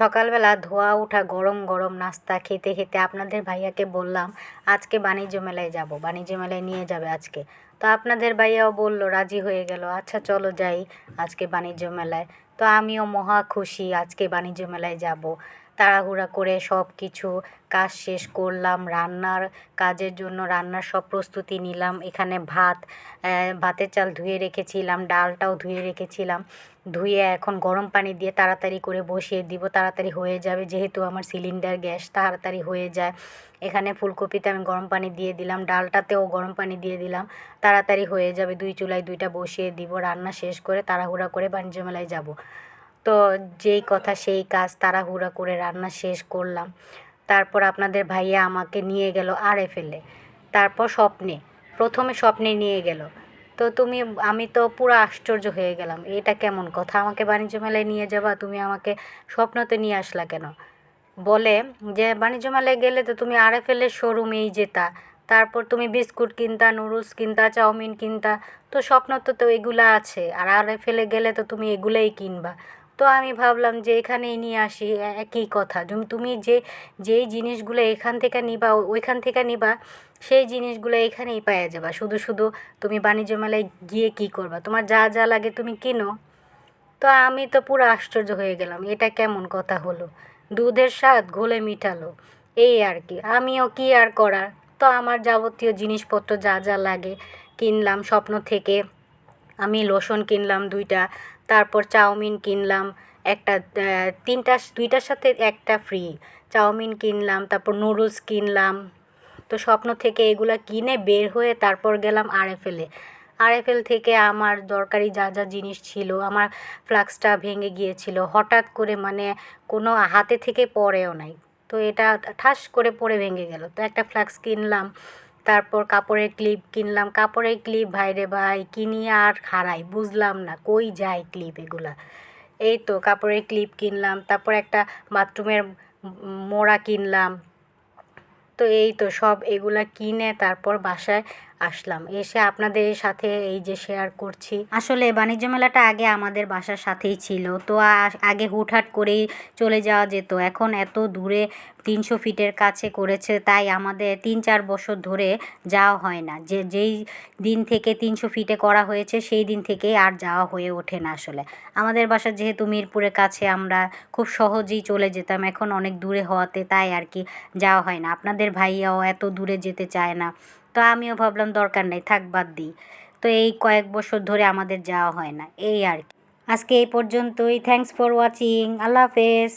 সকালবেলা ধোয়া ওঠা গরম গরম নাস্তা খেতে খেতে আপনাদের ভাইয়াকে বললাম, আজকে বাণিজ্য মেলায় যাব, বাণিজ্য মেলায় নিয়ে যাবে আজকে। তো আপনাদের ভাইয়াও বলল, রাজি হয়ে গেল আচ্ছা চলো যাই আজকে বাণিজ্য মেলায়। তো আমিও মহা খুশি আজকে বাণিজ্য মেলায় যাব। তাড়াহুড়া করে সব কিছু কাজ শেষ করলাম। রান্নার কাজের জন্য রান্নার সব প্রস্তুতি নিলাম। এখানে ভাত ভাতের চাল ধুয়ে রেখেছিলাম, ডালটাও ধুয়ে রেখেছিলাম। ধুয়ে এখন গরম পানি দিয়ে তাড়াতাড়ি করে বসিয়ে দিব। তাড়াতাড়ি হয়ে যাবে যেহেতু আমার সিলিন্ডার গ্যাস তাড়াতাড়ি হয়ে যায়। এখানে ফুলকপিতে আমি গরম পানি দিয়ে দিলাম, ডালটাতেও গরম পানি দিয়ে দিলাম। তাড়াতাড়ি হয়ে যাবে, দুই চুলায় দুইটা বসিয়ে দিব। রান্না শেষ করে তাড়াহুড়া করে বাণিজ্য মেলায় যাব। তো যেই কথা সেই কাজ তাড়াহুড়া করে রান্না শেষ করলাম। তারপর আপনাদের ভাইয়া আমাকে নিয়ে গেল আরএফএলে। তারপর স্বপ্নে, প্রথমে স্বপ্নে নিয়ে গেল। তো তুমি, আমি তো পুরো আশ্চর্য হয়ে গেলাম, এটা কেমন কথা? আমাকে বাণিজ্য মেলায় নিয়ে যাবা? তুমি আমাকে স্বপ্নতে নিয়ে আসলা কেন? বলে যে, বাণিজ্য মেলায় গেলে তো তুমি আরএফএলের শোরুমেই যেতা। তারপর তুমি বিস্কুট কিনতা, নুডলস কিনতা, চাউমিন কিনতা। তো স্বপ্ন তো তো এগুলো আছে, আর আরএফএলে গেলে তো তুমি এগুলোই কিনবা। তো আমি ভাবলাম যে এখানেই নিয়ে আসি একই কথা। তুমি যে, যেই জিনিসগুলো এখান থেকে নিবা ওইখান থেকে নিবা, সেই জিনিসগুলো এখানেই পাওয়া যাবা। শুধু শুধু তুমি বাণিজ্য মেলায় গিয়ে কী করবা? তোমার যা যা লাগে তুমি কিনো। তো আমি তো পুরো আশ্চর্য হয়ে গেলাম, এটা কেমন কথা হলো? দুধের স্বাদ ঘোলে মিঠালো, এই আর কি। আমিও কি আর করার? তো আমার যাবতীয় জিনিসপত্র যা যা লাগে কিনলাম, স্বপ্ন থেকে আমি লোশন কিনলাম দুইটা তারপর চাউমিন কিনলাম, একটা তিনটা, দুইটার সাথে একটা ফ্রি চাউমিন কিনলাম, তারপর নুডলস কিনলাম। তো স্বপ্ন থেকে এগুলো কিনে বের হয়ে তারপর গেলাম আরএফএলে আরএফএল থেকে আমার দরকারি যা যা জিনিস ছিল, আমার ফ্লাক্সটা ভেঙে গিয়েছিল, হঠাৎ করে মানে কোনো হাতে থেকে পড়েও নাই। তো এটা ঠাস করে পড়ে ভেঙে গেল। তো একটা ফ্লাক্স কিনলাম তারপর কাপড়ের ক্লিপ কিনলাম। কাপড়ের ক্লিপ ভাই রে ভাই কিনি আর হারাই? বুঝলাম না, কই যায় ক্লিপ এগুলা? এই তো কাপড়ের ক্লিপ কিনলাম, তারপর একটা বাথরুমের মোড়া কিনলাম। তো এই তো সব এগুলা কিনে তারপর বাসায় আসলাম। এসে আপনাদের সাথে এই যে শেয়ার করছি। আসলে বাণিজ্য মেলাটা আগে আমাদের বাসার সাথেই ছিল। তো আগে হুটহাট করেই চলে যাওয়া যেত। এখন এত দূরে তিনশো ফিটের কাছে করেছে, তাই আমাদের তিন চার বছর ধরে যাওয়া হয় না। যে, যেই দিন থেকে তিনশো ফিটে করা হয়েছে, সেই দিন থেকেই আর যাওয়া হয়ে ওঠে না আসলে। আমাদের বাসা যেহেতু মিরপুরের কাছে, আমরা খুব সহজেই চলে যেতাম। এখন অনেক দূরে হওয়াতে তাই আর কি যাওয়া হয় না। আপনাদের ভাইয়াও এত দূরে যেতে চায় না। তো আমিও ভাবলাম দরকার নেই, থাক বাদ দিই। তো এই কয়েক বছর ধরে আমাদের যাওয়া হয় না, এই আর কি। আজকে এই পর্যন্তই থ্যাংকস ফর ওয়াচিং আল্লাহ হাফেজ।